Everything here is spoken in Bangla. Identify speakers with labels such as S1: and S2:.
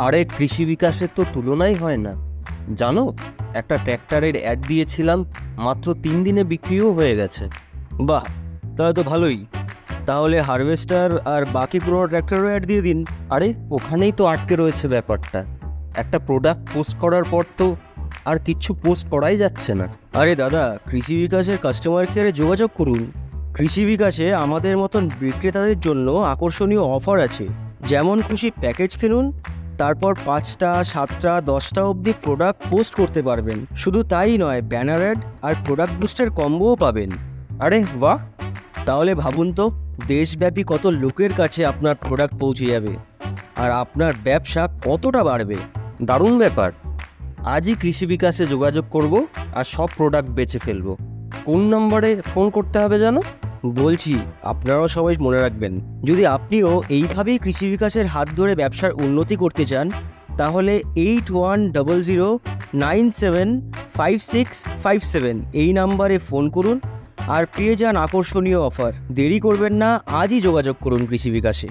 S1: আরে কৃষি বিকাশের তো তুলনাই হয় না। জানো একটা ট্র্যাক্টরের অ্যাড দিয়েছিলাম মাত্র তিন দিনে বিক্রিও হয়ে গেছে।
S2: বাহ তাহলে তো ভালোই। তাহলে হারভেস্টার আর বাকি পুরোনো ট্র্যাক্টরও অ্যাড দিয়ে দিন।
S1: আরে ওখানেই তো আটকে রয়েছে ব্যাপারটা। একটা প্রোডাক্ট পোস্ট করার পর তো আর কিচ্ছু পোস্ট করাই যাচ্ছে না।
S2: আরে দাদা কৃষি বিকাশের কাস্টমার কেয়ারে যোগাযোগ করুন। কৃষি বিকাশে আমাদের মতন বিক্রেতাদের জন্য আকর্ষণীয় অফার আছে। যেমন খুশি প্যাকেজ কিনুন তারপর পাঁচটা, সাতটা, দশটা অবধি প্রোডাক্ট পোস্ট করতে পারবেন। শুধু তাই নয় ব্যানার অ্যাড আর প্রোডাক্ট বুস্টের কম্বোও পাবেন।
S1: আরে বাহ!
S2: তাহলে ভাবুন তো, দেশব্যাপী কত লোকের কাছে আপনার প্রোডাক্ট পৌঁছে যাবে? আর আপনার ব্যবসা কতটা বাড়বে?
S1: দারুণ ব্যাপার। আজই কৃষি বিকাশে যোগাযোগ করব আর সব প্রোডাক্ট বেছে ফেলব। কোন নম্বরে ফোন করতে হবে জানো?
S2: বলছি, আপনারাও সবাই মনে রাখবেন, যদি আপনিও এইভাবেই কৃষি বিকাশের হাত ধরে ব্যবসার উন্নতি করতে চান, তাহলে eight one double zero nine seven five six five seven এই নাম্বারে ফোন করুন আর পেয়ে যান আকর্ষণীয় অফার। দেরি করবেন না, আজই যোগাযোগ করুন কৃষি বিকাশে।